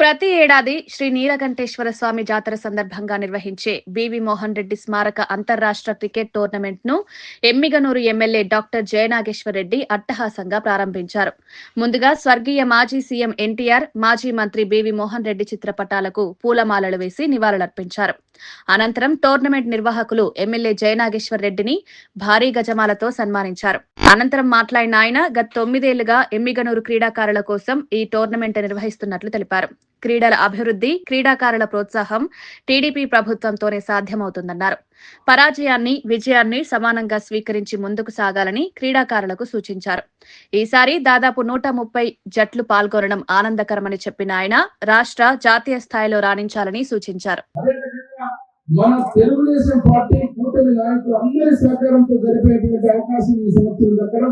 ప్రతి ఏడాది శ్రీ నీలకంఠేశ్వర స్వామి జాతర సందర్భంగా నిర్వహించే బివి మోహన్ రెడ్డి స్మారక అంతర్రాష్ట్ర క్రికెట్ టోర్నమెంట్ను ఎమ్మిగనూరు ఎమ్మెల్యే డాక్టర్ జయనాగేశ్వర్ రెడ్డి అట్టహాసంగా ప్రారంభించారు. ముందుగా స్వర్గీయ మాజీ సీఎం ఎన్టీఆర్ మాజీ మంత్రి బివి మోహన్ రెడ్డి చిత్రపటాలకు పూలమాలలు వేసి నివాళులర్పించారు. అనంతరం టోర్నమెంట్ నిర్వాహకులు ఎమ్మెల్యే జయనాగేశ్వర్ రెడ్డిని భారీ గజమాలతో సన్మానించారు. అనంతరం మాట్లాడిన ఆయన గత తొమ్మిదేళ్ళుగా ఎమ్మిగనూరు క్రీడాకారుల కోసం ఈ టోర్నమెంట్ నిర్వహిస్తున్నట్లు తెలిపారు. క్రీడల అభివృద్ధి క్రీడాకారుల ప్రోత్సాహం టీడీపీ ప్రభుత్వంతోనే సాధ్యమవుతుందన్నారు. పరాజయాన్ని విజయాన్ని సమానంగా స్వీకరించి ముందుకు సాగాలని క్రీడాకారులకు సూచించారు. ఈసారి దాదాపు నూట ముప్పై జట్లు పాల్గొనడం ఆనందకరమని చెప్పిన ఆయన రాష్ట్ర జాతీయ స్థాయిలో రాణించాలని సూచించారు. మన తెలుగుదేశం పార్టీ కూటమి నాయకులు అందరి సహకారంతో జరిపేటువంటి అవకాశం ఈ సంవత్సరం దగ్గర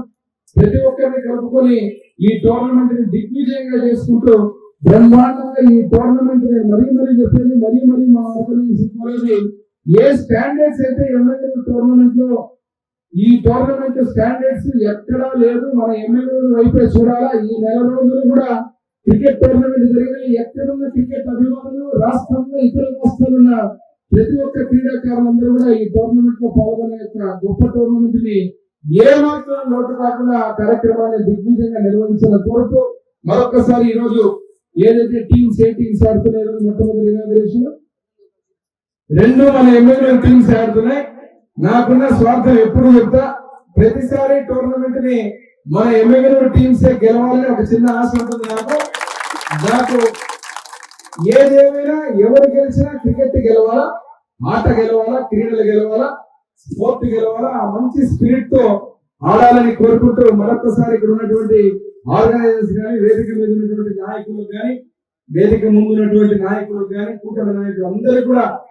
ప్రతి ఒక్కరిని కలుపుకొని ఈ టోర్నమెంట్ని దిగ్విజయంగా చేసుకుంటూ బ్రహ్మాండంగా ఈ టోర్నమెంట్ నేను మరీ మరీ చెప్పేది మరీ మరీ మా ఆర్గనైజేషన్ ఏ స్టాండర్డ్స్ అయితే ఎమ్మెల్యే టోర్నమెంట్లో ఈ టోర్నమెంట్ స్టాండర్డ్స్ ఎక్కడా లేదు మన ఎమ్మెల్యే వైపే చూడాలా? ఈ నెల రోజులు కూడా క్రికెట్ టోర్నమెంట్ జరిగిన ఎక్కడున్న క్రికెట్ అభిమానులు రాష్ట్రంలో ఇతర రాష్ట్రాలున్న ప్రతి ఒక్క క్రీడాకారులందరూ కూడా ఈ టోర్నమెంట్లో పాల్గొనే యొక్క గొప్ప టోర్నమెంట్ని ఏ మాత్రం లోటు కాకుండా ఆ కార్యక్రమాన్ని దిగ్విజయంగా నిర్వహించాలని కోరుతూ మరొకసారి ఈ రోజు ఏదైతే టీమ్స్ ఏ టీమ్స్ ఆడుతున్నాయో మొట్టమొదటి ఇనాగ్రేషన్ రెండు మన ఎమ్మెల్యే టీమ్స్ ఆడుతున్నాయి. నాకున్న స్వార్థం ఎప్పుడు చెప్తా ప్రతిసారి టోర్నమెంట్ని మన ఎమ్మెల్యే టీమ్స్ గెలవాలని ఒక చిన్న ఆశ ఉంటుంది నాకు. నాకు ఏదేమైనా ఎవరు గెలిచినా క్రికెట్ గెలవాలా ఆట గెలవాలా క్రీడలు గెలవాలా స్పోర్ట్ గెలవాలా ఆ మంచి స్పిరిట్తో ఆడాలని కోరుకుంటూ మరొకసారి ఇక్కడ ఉన్నటువంటి ఆర్గనైజర్స్ కానీ వేదిక మీద ఉన్నటువంటి నాయకులు కానీ వేదిక ముందు ఉన్నటువంటి నాయకులు కానీ కూటమి నాయకులు అందరూ కూడా